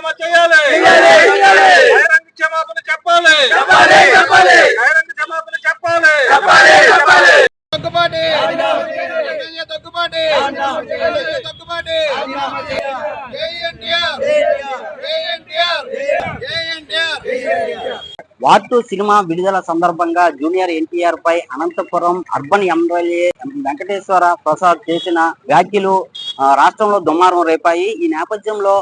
రాజీనామా చేయాలి. బహిరంగ క్షమాపణ చెప్పాలి. బహిరంగ క్షమాపణ చెప్పాలి. దగ్గుబాటి ఎమ్మెల్యే దగ్గుబాటి ఎమ్మెల్యే దగ్గుబాటి జై ఎన్టీఆర్ జై ఎన్టీఆర్. జై ఎన్టీఆర్ వార్ టూ సినిమా విడుదల సందర్భంగా జూనియర్ ఎన్టీఆర్ పై అనంతపురం అర్బన్ ఎమ్మెల్యే వెంకటేశ్వర ప్రసాద్ చేసిన వ్యాఖ్యలు రాష్ట్రంలో దుమారం రేపాయి. ఈ నేపథ్యంలో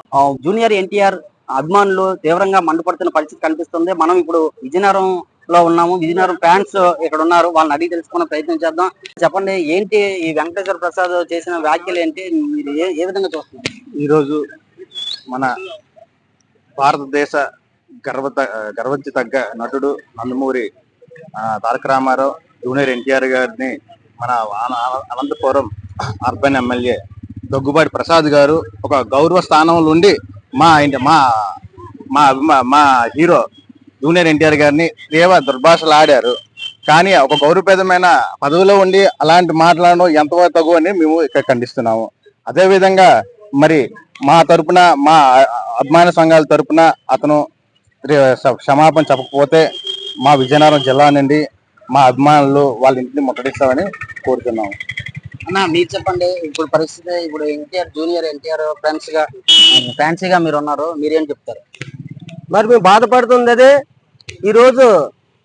జూనియర్ ఎన్టీఆర్ అభిమానులు తీవ్రంగా మండిపడుతున్న పరిస్థితి కనిపిస్తుంది. మనం ఇప్పుడు విజయనగరం లో ఉన్నాము. విజయనగరం ఫ్యాన్స్ ఇక్కడ ఉన్నారు. వాళ్ళని అడిగి తెలుసుకునే ప్రయత్నం చేద్దాం. చెప్పండి ఏంటి ఈ వెంకటేశ్వర ప్రసాద్ చేసిన వ్యాఖ్యలు ఏంటి? మీరు ఏ- విధంగా చూస్తున్నారు? ఈరోజు మన భారతదేశ గర్వ గర్వంచి తగ్గ నటుడు నందమూరి ఆ, తారక రామారావు జూనియర్ ఎన్టీఆర్ గారిని మన అనంతపురం అర్బన్ ఎమ్మెల్యే దగ్గుబాటి ప్రసాద్ గారు ఒక గౌరవ స్థానంలో ఉండి మా మా మా అభిమా- మా హీరో జూనియర్ ఎన్టీఆర్ గారిని తీవ్ర దుర్భాషలు ఆడారు. కానీ ఒక గౌరవపేదమైన పదవిలో ఉండి అలాంటి మాట్లాడడం ఎంతవరకు తగు అని మేము ఇక్కడ ఖండిస్తున్నాము. అదేవిధంగా మరి మా తరపున మా అభిమాన సంఘాల తరపున అతను క్షమాపణ చెప్పకపోతే మా విజయనగరం జిల్లా నుండి మా అభిమానులు వాళ్ళ ఇంటిని ముట్టడిస్తామని కోరుతున్నాము. అన్న మీరు చెప్పండి. ఇప్పుడు పరిస్థితి ఇప్పుడు ఎన్టీఆర్ జూనియర్ ఎన్టీఆర్ ఫ్రెండ్స్గా ఫ్యాన్సీగా మీరు ఉన్నారు మీరేం చెప్తారు? మరి మేము బాధపడుతుంది అదే. ఈరోజు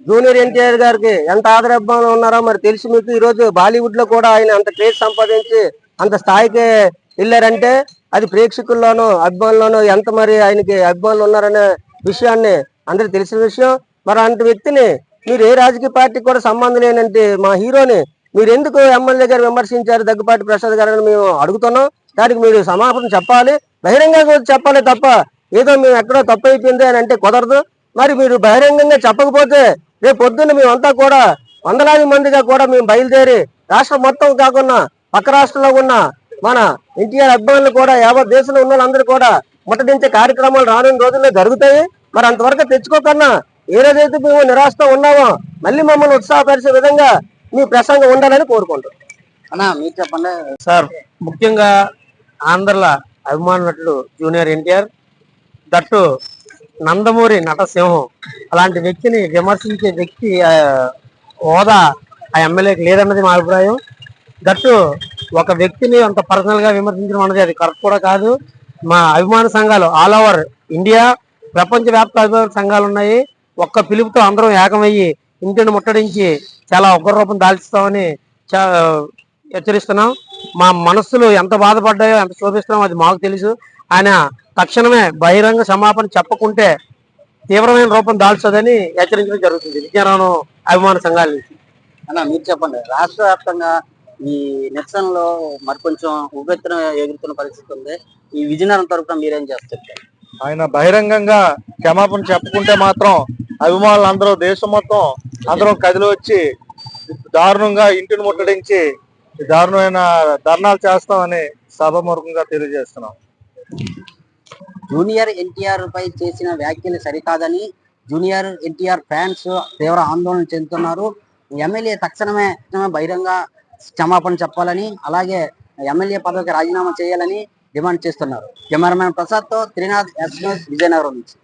జూనియర్ ఎన్టీఆర్ గారికి ఎంత ఆదరాభిమానం ఉన్నారో మరి తెలిసి మీకు ఈరోజు బాలీవుడ్లో కూడా ఆయన అంత క్రేజ్ సంపాదించి అంత స్థాయికి వెళ్ళారంటే అది ప్రేక్షకుల్లోనూ అభిమానుల్లోనూ ఎంత మరి ఆయనకి అభిమానులు ఉన్నారనే విషయాన్ని అందరికి తెలిసిన విషయం. మరి అంత వ్యక్తిని మీరు ఏ రాజకీయ పార్టీకి కూడా సంబంధం లేనంటే మా హీరోని మీరు ఎందుకు ఎమ్మెల్యే గారు విమర్శించారు? దగ్గుపాటి ప్రసాద్ గారు అని మేము అడుగుతున్నాం. దానికి మీరు సమాపణ చెప్పాలి. బహిరంగంగా చెప్పాలి తప్ప ఏదో మేము ఎక్కడో తప్పు అయిపోయింది అని అంటే కుదరదు. మరి మీరు బహిరంగంగా చెప్పకపోతే రేపు పొద్దున్న మేమంతా కూడా వందలాది మందిగా కూడా మేము బయలుదేరి రాష్ట్రం మొత్తం కాకుండా పక్క రాష్ట్రంలో ఉన్న మన ఎన్టీఆర్ అభిమానులు కూడా యావత్ దేశంలో ఉన్న వాళ్ళందరూ కూడా ముట్టడించే కార్యక్రమాలు రానున్న రోజుల్లో జరుగుతాయి. మరి అంతవరకు తెచ్చుకోకన్నా ఏ రోజైతే మేము నిరాశతో ఉన్నామో మళ్ళీ మమ్మల్ని ఉత్సాహపరిచే విధంగా మీ ప్రసంగం ఉండాలని కోరుకుంటాం. అన్న మీరు చెప్పండి. సార్ ముఖ్యంగా ఆంధ్రల అభిమాన నటుడు జూనియర్ ఎన్టీఆర్ దట్టు నందమూరి నటసింహం. అలాంటి వ్యక్తిని విమర్శించే వ్యక్తి ఆ, హోదా ఆ ఎమ్మెల్యేకి లేదన్నది మా అభిప్రాయం. దట్టు ఒక వ్యక్తిని అంత పర్సనల్గా విమర్శించడం అన్నది అది కరెక్ట్ కూడా కాదు. మా అభిమాన సంఘాలు ఆల్ ఓవర్ ఇండియా ప్రపంచ వ్యాప్త అభిమాన సంఘాలు ఉన్నాయి. ఒక్క పిలుపుతో అందరం ఏకమయ్యి ఇంటిని ముట్టడించి చాలా ఉగ్ర రూపం దాల్చుతామని చా- హెచ్చరిస్తున్నాం. మా మనస్సులు ఎంత బాధపడ్డాయో ఎంత శోభిస్తున్నామో అది మాకు తెలుసు. ఆయన తక్షణమే బహిరంగ క్షమాపణ చెప్పకుంటే తీవ్రమైన రూపం దాల్చదని హెచ్చరించడం జరుగుతుంది. విజ్ఞానం అభిమాన సంఘాల నుంచి. అన్న మీరు చెప్పండి. రాష్ట్ర వ్యాప్తంగా ఈ నిరసనలో మరి కొంచెం ఉవ్వెత్తున ఎగురుతున్న పరిస్థితి ఉంది. ఈ విజయనగరం తరపున మీరేం చేస్తారు? ఆయన బహిరంగంగా క్షమాపణ చెప్పుకుంటే మాత్రం అభిమానులు అందరూ దేశం మొత్తం అందరం కదిలి వచ్చి దారుణంగా ఇంటిని ముట్టడించి దారుణమైన ధర్నాలు చేస్తామని సభమూర్ఖంగా తెలియజేస్తున్నాం. జూనియర్ ఎన్టీఆర్ పై చేసిన వ్యాఖ్యలు సరికాదని జూనియర్ ఎన్టీఆర్ ఫ్యాన్స్ తీవ్ర ఆందోళన చెందుతున్నారు. ఎమ్మెల్యే తక్షణమే బహిరంగ క్షమాపణ చెప్పాలని అలాగే ఎమ్మెల్యే పదవికి రాజీనామా చేయాలని డిమాండ్ చేస్తున్నారు. కెమెరామెన్ ప్రసాద్తో త్రినాథ్ ఎస్ విజయనగరం నుంచి.